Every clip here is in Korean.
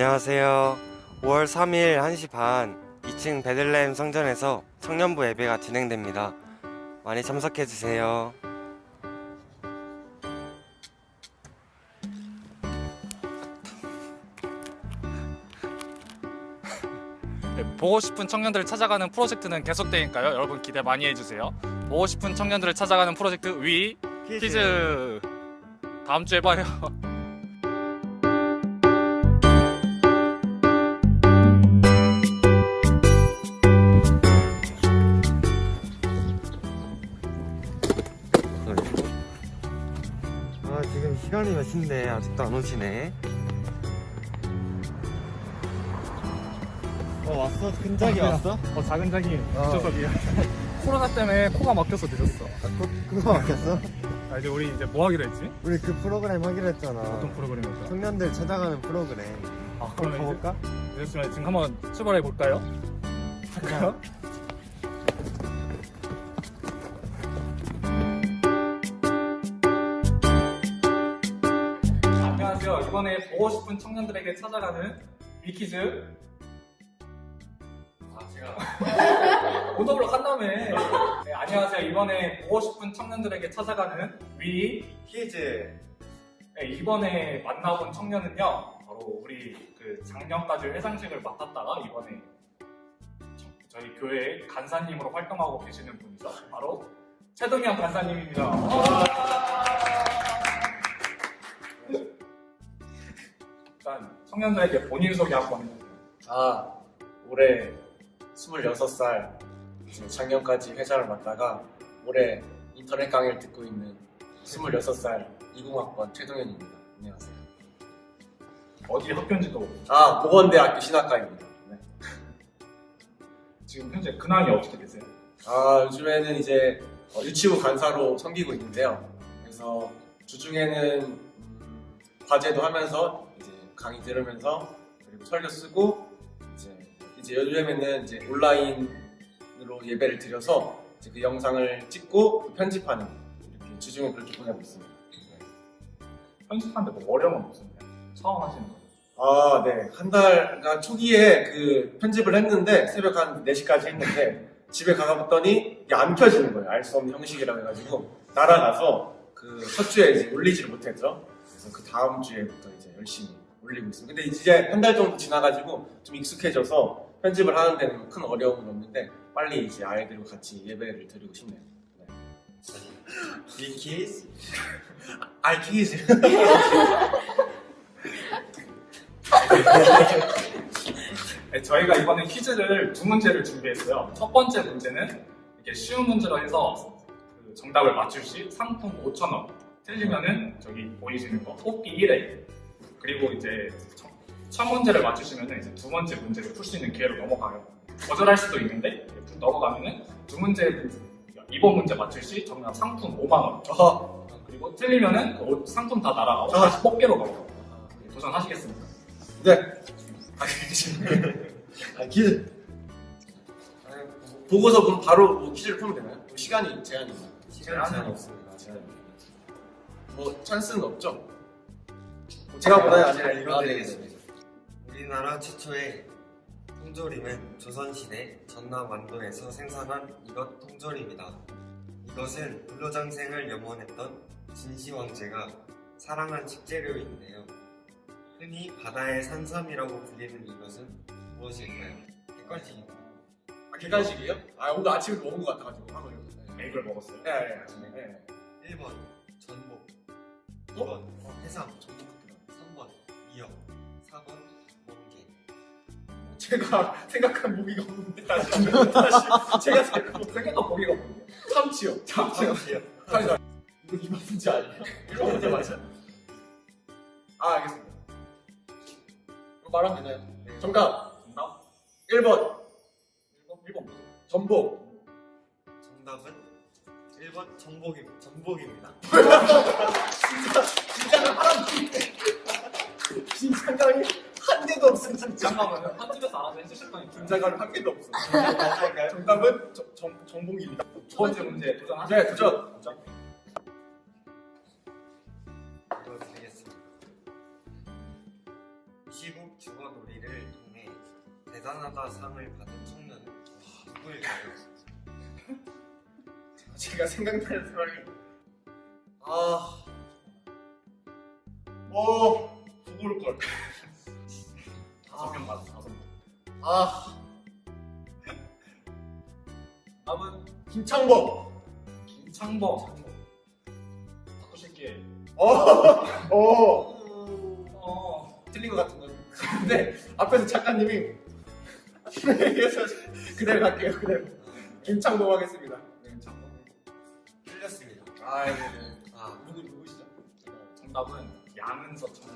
안녕하세요. 5월 3일 1시 반 2층 베들레헴 성전에서 청년부 예배가 진행됩니다. 많이 참석해 주세요. 네, 보고 싶은 청년들을 찾아가는 프로젝트는 계속되니까요. 여러분 기대 많이 해주세요. 보고 싶은 청년들을 찾아가는 프로젝트 위 퀴즈 다음 주에 봐요. 몇 시인데 아직도 안 오시네. 어 왔어? 근작이 왔어? 어 작은 장이 어. 주석이야. 코로나 때문에 코가 막혀서 늦었어. 그거 막혔어? 아, 이제 우리 이제 뭐 하기로 했지? 우리 그 프로그램 하기로 했잖아. 어떤 프로그램이었죠? 청년들 찾아가는 프로그램. 아 그럼 이제 가볼까? 늦었지만 지금 한번 출발해 볼까요? 갈까요? 이번에 보고 싶은 청년들에게 찾아가는 위키즈. 아 제가 오더블로 한 다음에 네, 안녕하세요. 이번에 보고 싶은 청년들에게 찾아가는 위 퀴즈. 네, 이번에 만나본 청년은요, 바로 우리 그 작년까지 회장직을 맡았다가 이번에 저- 저희 교회 간사님으로 활동하고 계시는 분이죠. 바로 최동현 간사님입니다. 청년들에게 본인 소개 한번 해주세요. 아, 올해 26살, 이제 작년까지 회사를 맡다가 올해 인터넷 강의를 듣고 있는 26살 20학번 최동현입니다. 안녕하세요. 어디 학교인지도 아, 보건대학교 신학과입니다. 네. 지금 현재 근황이 어떻게 되세요? 아, 요즘에는 이제 어, 유치부 간사로 섬기고 있는데요. 그래서 주중에는 음, 과제도 하면서 강의 들으면서 그리고 설교 쓰고 이제 이제 요즘에는 이제 온라인으로 예배를 드려서 이제 그 영상을 찍고 편집하는 이렇게 주중에 그렇게 보내고 있습니다. 네. 편집하는데 뭐 어려운 건 없었나요? 처음 하시는 거예요? 아, 네. 한 달, 그러니까 초기에 그 편집을 했는데 새벽 한 4시까지 했는데 집에 가봤더니 이게 안 펴지는 거예요. 알 수 없는 형식이라고 해가지고 날아가서 그 첫 주에 이제 올리지를 못했죠. 그래서 그 다음 주에부터 이제 열심히 올리고 있습니다. 근데 이제 한 달 정도 지나가지고 좀 익숙해져서 편집을 하는 데는 큰 어려움은 없는데 빨리 이제 아이들과 같이 예배를 드리고 싶네요. 네. 위키즈? 아이 키즈. 네, 저희가 이번에 퀴즈를 두 문제를 준비했어요. 첫 번째 문제는 이렇게 쉬운 문제로 해서 그 정답을 맞출 시 상품 5,000원. 틀리면은 저기 보이시는 거 뽑기 1회. 그리고 이제 첫- 첫 문제를 맞추시면은 이제 두 번째 문제를 풀 수 있는 기회로 넘어가요. 거절할 수도 있는데 넘어가면은 두 문제 이번 문제 맞출 시 정답 상품 5만 원. 어, 그리고 틀리면은 그 옷- 상품 다 날아가고 아. 다시 뽑기로 넘어가요. 도전하시겠습니까? 네. 알겠습니다. 아, 퀴즈. 아, 보고서 그럼 바로 뭐 퀴즈를 풀면 되나요? 뭐 시간이 제한이 있나요? 제한은 없습니다. 제한이. 뭐 찬스는 없죠? 뭐 제가 보나요? 아니면 제가 아, 네, 읽어드리겠습니다. 우리나라 최초의 통조림은 조선시대 전남 완도에서 생산한 이것 통조림이다. 이것은 불로장생을 염원했던 진시 왕제가 사랑한 식재료인데요. 흔히 바다의 산삼이라고 불리는 이것은 무엇일까요? 객관식이 아, 계단식이요? 아 오늘 아침에 먹은 것 같아가지고 한번 네, 이걸 먹었어요. 네, 네, 네. 1번 전복 어? 2번 해삼 3번 미역 4번 멍게 제가 생각한 무기가 없는데 다시 다시 제가 생각한 고기가 없는데. 참치요. 참치요. 참치요. 이거 이번 문제 아니에요? 이번 문제 맞아? 아 알겠습니다. 이거 말하면 되나요? 네. 정답 정답? 1번 1번, 1번 뭐죠? 전복. 정답은 1번 전복이, 전복입니다 진짜 사람 진짜감이 한 개도 진짜. 잠깐만요. 한 집에서 알아서 해주실 거니까. 진짜감이 한 개도 없어. 맞을까요? 정답은 정, 정, 정복입니다. 두 번째 문제 도전하시겠습니까? 네, 도전. 도전. 읽어드리겠습니다 시국 주거 놀이를 통해 대단하다 상을 받은 청년은 누구일까요? 제가 생각나는 사람이 아, 어, 누굴 걸. 다섯 명 맞았어, 다섯 명. 아, 남은 김창복. 김창범. 바꾸실게. 어, 어, 어. 틀린 것 같은 건. 근데 앞에서 작가님이 그래서 그대로 갈게요. 그대로. 김창복 하겠습니다. 네, 김창복. 틀렸습니다 아, 네, 네. 아 누구 누구시죠? 정답은 양은서 청.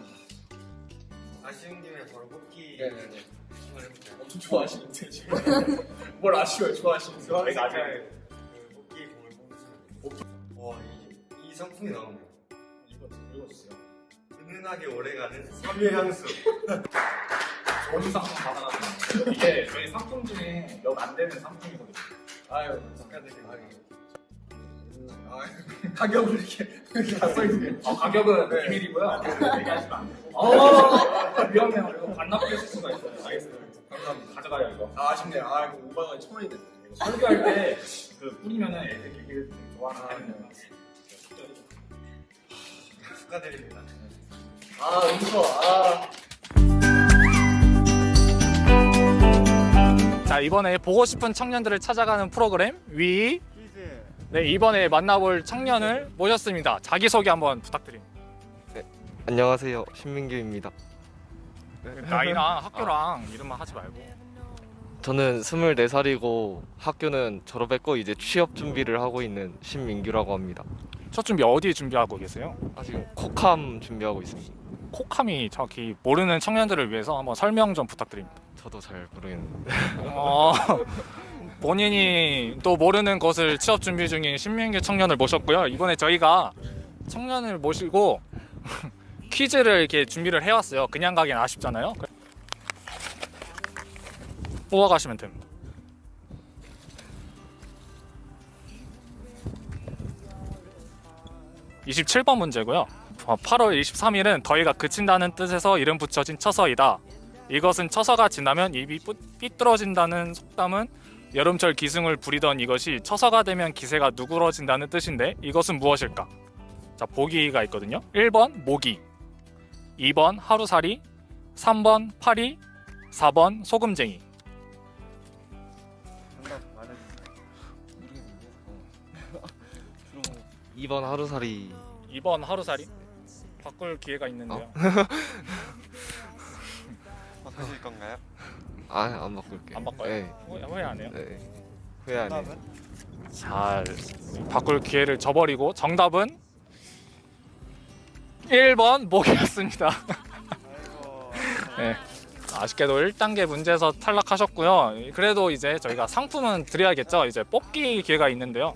아쉬운 김에 바로 뽑기 네, 네, 네. 신청을 해볼까요? 엄청 좋아하시는데 지금 뭘 아쉬워요? 좋아하시는데. 저희가 아직 그 뽑기 공을 뽑으시면 돼요 와 이 이 상품이 나오네요 이거 읽어주세요. 은은하게 오래가는 섬유 향수 좋은 상품 받아가지고 이게 저희 상품 중에 몇 안 되는 상품이거든요. 아유, 축하드립니다. 아, 가격을 이렇게 이렇게 다 써있네요. 어, 가격은 네. 비밀이고요. 얘기하시면 안 돼요. 어, 위험해요. 이거 반납되실 수가 있어요. 알겠어요. 감사합니다. 가져가요 이거. 아, 아쉽네요. 아, 이거 5만 원이 천 원이 됐네. 이거 설교할 때그 뿌리면은 애들이 되게 좋아하는 거예요. 축하드립니다 아, 은서, 아. 자 이번에 보고 싶은 청년들을 찾아가는 프로그램 위. 네 이번에 만나볼 청년을 모셨습니다. 자기 소개 한번 부탁드립니다. 안녕하세요 신민규입니다 나이랑 학교랑 이름만 하지 말고. 저는 24살이고 학교는 졸업했고 이제 취업 준비를 하고 있는 신민규라고 합니다 첫 준비 어디 준비하고 계세요? 아직 코캄 준비하고 있습니다 코캄이 정확히 모르는 청년들을 위해서 한번 설명 좀 부탁드립니다. 저도 잘 모르겠는데 어, 본인이 또 모르는 것을 취업 준비 중인 신민규 청년을 모셨고요. 이번에 저희가 청년을 모시고 퀴즈를 이렇게 준비를 해왔어요. 그냥 가긴 아쉽잖아요. 뽑아가시면 됩니다. (27번) 문제고요 8월 23일은 더위가 그친다는 뜻에서 이름 붙여진 처서이다 이것은 처서가 지나면 입이 뿌- 삐뚤어진다는 속담은 여름철 기승을 부리던 이것이 처서가 되면 기세가 누그러진다는 뜻인데 이것은 무엇일까? 자, 보기가 있거든요. 1번 모기, 2번 하루살이, 3번 파리, 4번 소금쟁이. 정답 말해주세요 모르겠는데 2번 하루살이 2번 하루살이. 바꿀 기회가 있는데요. 바꾸실 건가요? 아안 바꿀게요 안 바꿔요? 네, 후회, 후회 안 해요? 네. 후회 안 해요 자, 바꿀 기회를 저버리고 정답은 1번 모기였습니다. 네. 아쉽게도 1단계 문제에서 탈락하셨고요. 그래도 이제 저희가 상품은 드려야겠죠. 이제 뽑기 기회가 있는데요.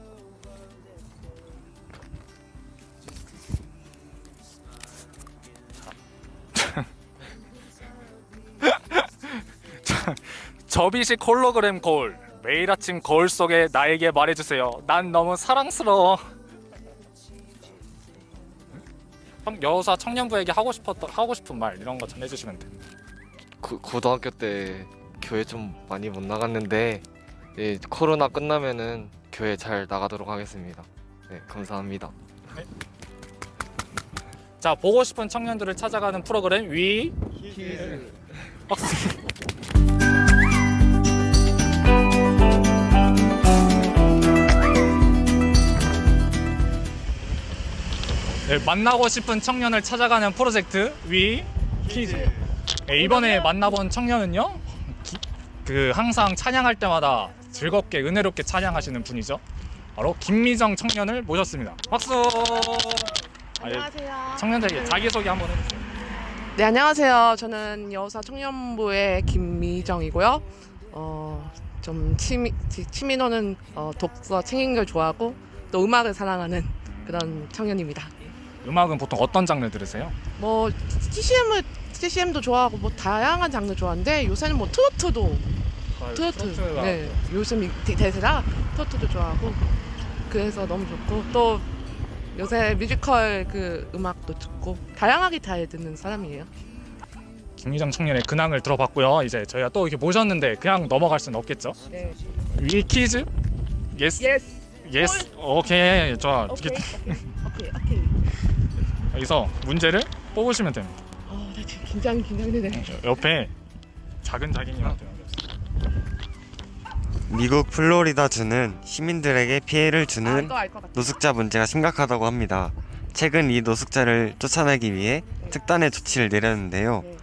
접이식 홀로그램 거울. 매일 아침 거울 속에 나에게 말해주세요. 난 너무 사랑스러워. 청- 여사 청년부에게 하고 싶었던 하고 싶은 말 이런 거 전해주시면 돼요 고, 고등학교 때 교회 좀 많이 못 나갔는데 예, 코로나 끝나면은 교회 잘 나가도록 하겠습니다. 네, 감사합니다. 자 보고 싶은 청년들을 찾아가는 프로그램 위 박수 네, 만나고 싶은 청년을 찾아가는 프로젝트 위 키즈 네, 이번에 만나본 청년은요 기- 그 항상 찬양할 때마다 즐겁게 은혜롭게 찬양하시는 분이죠 바로 김미정 청년을 모셨습니다 박수 아, 예. 안녕하세요. 청년들에게 자기소개 한번 해주세요. 네, 안녕하세요. 저는 여사 청년부의 김미정이고요. 어, 좀 취미, 지- 취미노는 어, 독서, 책 읽는 걸 좋아하고 또 음악을 사랑하는 그런 청년입니다. 음악은 보통 어떤 장르 들으세요? 뭐 CCM을 CCM도 좋아하고 뭐 다양한 장르 좋아하는데 요새는 뭐 트로트도 트로트 네 요즘 이 대- 대세라 트로트도 좋아하고 그래서 너무 좋고 또 요새 뮤지컬 그 음악도 듣고 다양하게 잘 듣는 사람이에요. 김미정 청년의 근황을 들어봤고요. 이제 저희가 또 이렇게 모셨는데 그냥 넘어갈 수는 없겠죠. 네. 위 퀴즈? 예스. 예스. 오케이. 좋아. 오케이. 오케이. 여기서 문제를 뽑으시면 됩니다. 어, 나 지금 긴장 긴장되네. 옆에 작은 자기님한테. 미국 플로리다주는 시민들에게 피해를 아, 주는 이거 알것 같아. 노숙자 문제가 심각하다고 합니다. 최근 이 노숙자를 쫓아내기 위해 특단의 조치를 내렸는데요. 네.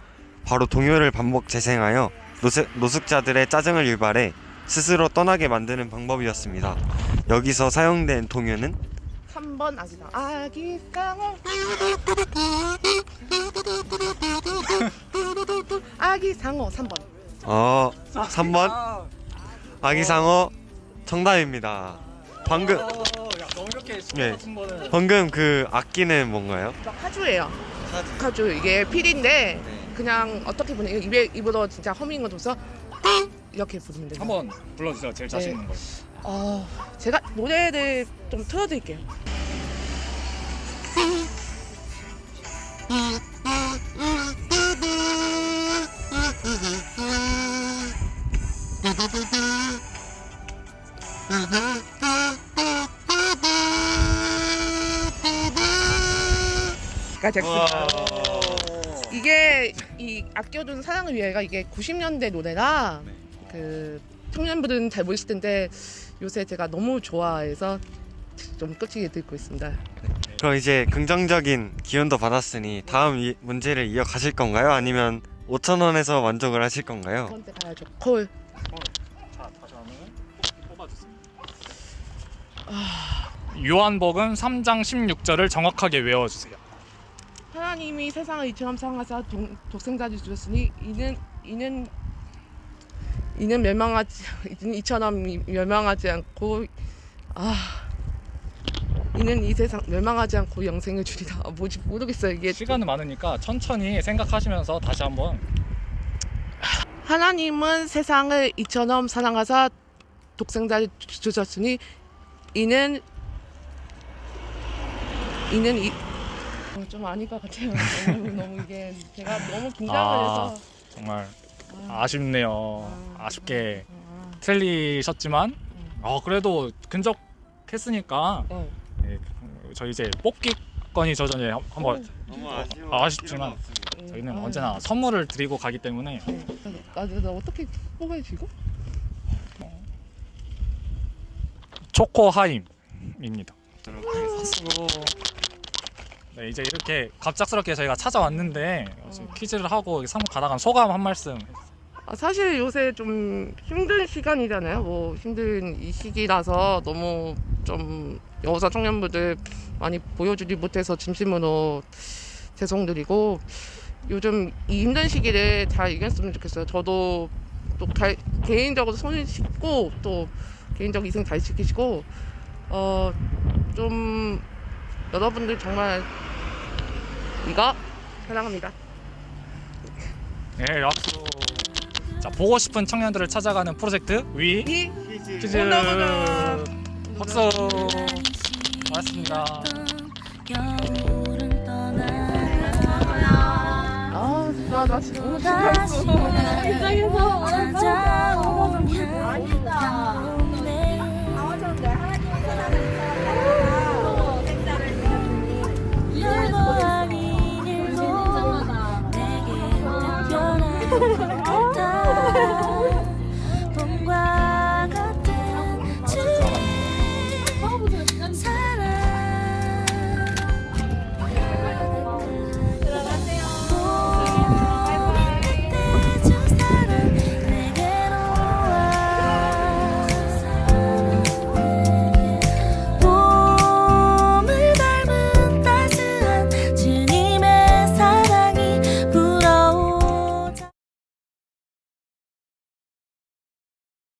바로 동요를 반복 재생하여 노세, 노숙자들의 짜증을 유발해 스스로 떠나게 만드는 방법이었습니다. 여기서 사용된 동요는 3번 아기상. 아기상어. 아기상어 3번. 어 3번 아기상어 정답입니다. 방금 야, 너 이렇게 네. 같은 거는 방금 그 악기는 뭔가요? 카주예요. 카주 이게 필인데 그냥 어떻게 보면 입에 입으로 진짜 허밍을 둬서 이렇게 부르면 돼요. 한번 불러주세요. 제일 자신 네. 있는 거. 어, 제가 노래를 좀 틀어드릴게요. 가 됐습니다. 이게 이 아껴둔 사랑을 위해가 이게 90년대 노래라 그 청년분들은 잘 모르실 텐데 요새 제가 너무 좋아해서 좀 끄치게 듣고 있습니다. 그럼 이제 긍정적인 기운도 받았으니 다음 이, 문제를 이어가실 건가요? 아니면 5천 원에서 만족을 하실 건가요? 첫 번째 가야죠. 콜. 자, 다시 한번 뽑아주세요. 요한복음 3장 16절을 정확하게 외워주세요. 하나님이 세상을 이처럼 사랑하사 동- 독생자를 주셨으니 이는 이는 이는 멸망하지 이는 이처럼 멸망하지 않고 아 이는 이 세상 멸망하지 않고 영생을 주리라. 아, 뭐지? 모르겠어요 이게. 시간은 많으니까 천천히 생각하시면서 다시 한번. 하나님은 세상을 이처럼 사랑하사 독생자를 주- 주셨으니 이는 이는 이 어, 좀 아닐 것 같아요. 너무, 너무 이게 제가 너무 긴장을 아. 해서 정말 아, 아쉽네요. 아, 아쉽게 아, 틀리셨지만 어 그래도 근접했으니까 네. 예, 저희 이제 뽑기권이 저 전에 한번 너무 아, 아쉽지만 음, 저희는 아, 언제나 선물을 드리고 가기 때문에 네. 나, 나, 나 어떻게 뽑아야지 이거? 초코하임입니다. 네 이제 이렇게 갑작스럽게 저희가 찾아왔는데 지금 퀴즈를 하고 상품 받아간 소감 한 말씀. 아, 사실 요새 좀 힘든 시간이잖아요. 뭐 힘든 이 시기라서 너무 좀 여자 청년분들 많이 보여주지 못해서 진심으로 죄송드리고 요즘 이 힘든 시기를 잘 이겼으면 좋겠어요. 저도 또 잘- 개인적으로 손을 씻고 또 개인적 이생 잘 지키시고 어 좀 여러분들 정말 이거 사랑합니다. 네 박수. 자, 보고 싶은 청년들을 찾아가는 프로젝트 위 이 퀴즈. 박수 고맙습니다. 떠나가 아 진짜 나 다시 긴장했어. 찾아오면